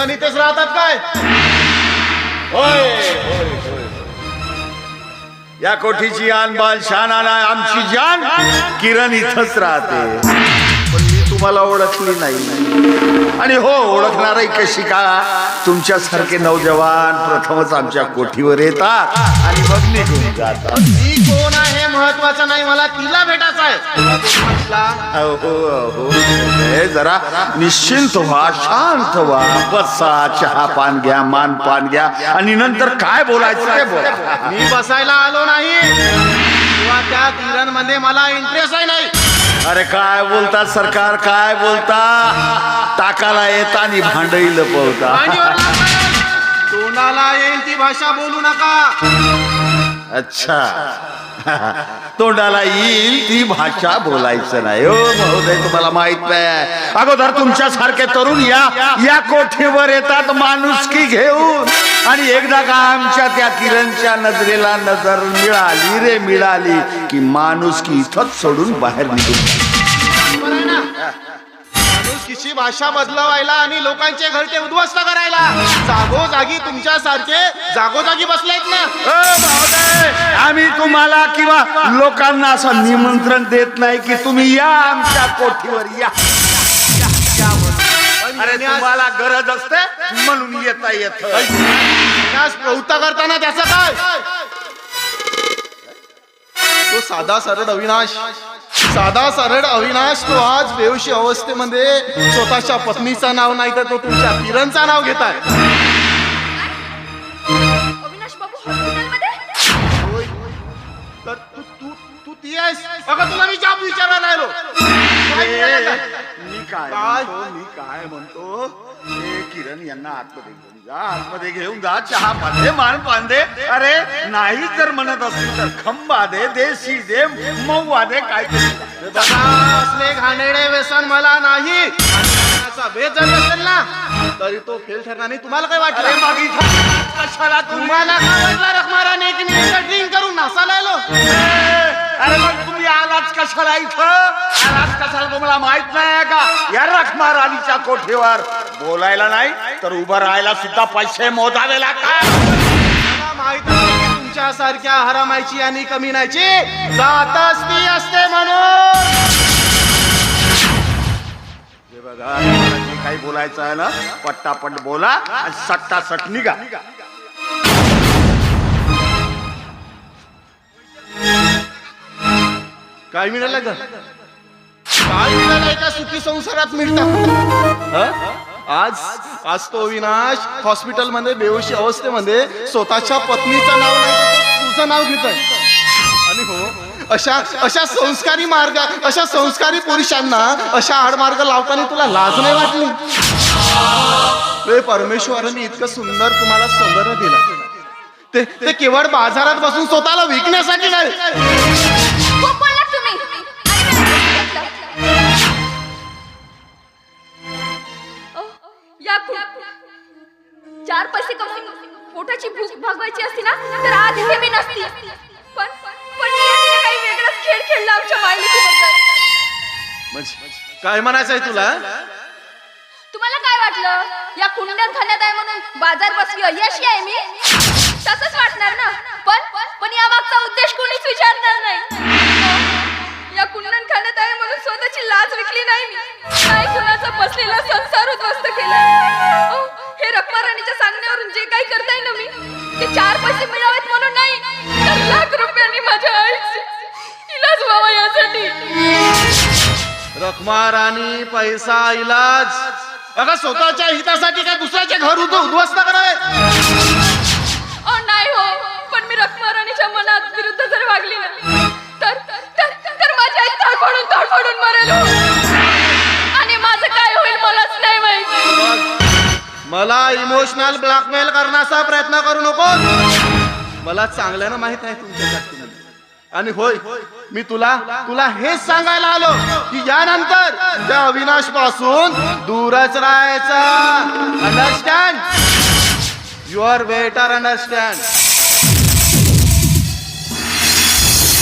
किरण इथेच राहतात काय? होय. या कोठीची आन बाल शान आना आमची जान किरण इथंच राहते. तुम्हाला ओळखली नाही. आणि हो ओळखणारही कशी का? तुमच्यासारखे नौजवान प्रथमच आमच्या कोठीवर येतात. आणि मग निघून जातात. ती कोण आहे महत्वाचं नाही मला तिला भेटायचं आहे. अहो अहो जरा निश्चिंत व्हा शांत व्हा. बसा चहा पान घ्या मान पान घ्या. आणि नंतर काय बोलायचं ते बोला. मी बसायला आलो नाही. किंवा त्या किरणमध्ये मला इंटरेस्ट आहे नाही. अरे काय बोलता सरकार काय बोलता? टाकाला येता आणि भांडई लपवता. तोंडाला येईल ती भाषा बोलू नका. अच्छा. तोंडाला येईल ती भाषा बोलायचं नाही. हो महोदय तुम्हाला माहीत नाही. अगोदर तुमच्या सारखे तरुण या या कोठीवर येतात माणुसकी घेऊन? आणि एकदा का आमच्या त्या किरणच्या नजरेला नजर मिळाली रे मिळाली की माणुसकी इथंच सोडून बाहेर निघून किशी भाषा बदलवायला आणि लोकांचे घरटे उद्ध्वस्त करायला. जागोजागी तुमच्यासारखे जागोजागी बसलेत ना. आम्ही तुम्हाला किंवा लोकांना असं निमंत्रण देत नाही की तुम्ही या आमच्या कोठीवर या. अरे तुम्हाला गरज असते म्हणून येता येत. प्रवृत्त करताना त्याचं काय? तो साधा सरळ अविनाश. साधा सरळ अविनाश तो आज बेहोशी अवस्थेमध्ये स्वतःच्या पत्नीचं नाव नाही तर तो तुमच्या किरणचं नाव घेत आहे अविनाश बाबू हॉस्पिटलमध्ये? तर तू तू तू ती आहेस? अगं तुला मी जॉब विचारायला आलो. काय? मी काय? म्हणतो, मी काय म्हणतो? हे किरण यांना आतमध्ये घेऊन जा. आतमध्ये घेऊन जा. चहा पान मान पान दे अरे नाही जर म्हणत असतील तर खंबा दे देशी दे मऊवा दे काय. बघा, असले घाणेरडे व्यसन मला नाही. आणि भेद जरी असेल ना तरी तो फेल ठरणार नाही तुम्हाला काय अरे वाटलं मग इथं कशाला तुम्ही? तुम्हाला काय वाटलं? रखमाराने की मी ड्रिंक करून नासायला आलो अरे मग तुम्ही आलाच कशाला इथं? माहीत नाही का? या रखमा राणीच्या कोठीवर. बोलायला नाही तर उभं राहायला सुद्धा पैसे मोजावे लागतात. माहीत आहे की तुमच्यासारख्या हरामायची आणि कमी नाहीची जातच ती असते म्हणून. बघा जे काही बोलायचं आहे ना पट्टापट बोला आणि सट्टा सट निघा. काय मिळालं ग काय मिळालं एका सुखी संसारात मिळतात आज आज तो विनाश हॉस्पिटलमध्ये बेहोशी अवस्थेमध्ये स्वतःच्या पत्नीचं नाव नाही तुझं नाव घेत आणि हो अशा अशा संस्कारी मार्ग अशा संस्कारी पुरुषांना अशा आडमार्ग लावताना तुला लाज नाही वाटली? रे परमेश्वराने इतकं सुंदर तुम्हाला सौंदर्य दिलं. ते ते केवळ बाजारात बसून स्वतःला विकण्यासाठी नाही. चार पैसे कमवून पोटाची भूक भागवायची असती ना तर आज इथे मी नसती. पण पण नियतीने काही वेगळाच खेळ खेळला आमच्या मायलेकीबद्दल म्हणजे काय म्हणायचं आहे तुला? तुम्हाला काय वाटलं? या कुंड्यात खाण्यात आहे म्हणून बाजार बसवी अयशी आहे मी. तसंच वाटणार ना? पण पण या मागचा उद्देश कोणीच विचारणार नाही. या कुंडण खाण्यात आहे म्हणून स्वतःची लाज विकली नाही. असलेला संसार उद्ध्वस्त केला. हे रखमा राणीच्या सांगण्यावरून जे काही करताय ना मी ते चार पैसे मिळावेत म्हणून नाही तर लाख रुपयांनी माझ्या आईची इलाज व्हावा यासाठी. रखमा राणी पैसा इलाज. अगं स्वतःच्या हितासाठी काय मला इमोशनल ब्लॅकमेल करण्याचा प्रयत्न करू नको मला चांगल्यानं माहीत आहे तुमच्या आणि होय मी तुला तुला हेच सांगायला आलो की यानंतर त्या अविनाशपासून दूरच राहायचं. Understand your better understand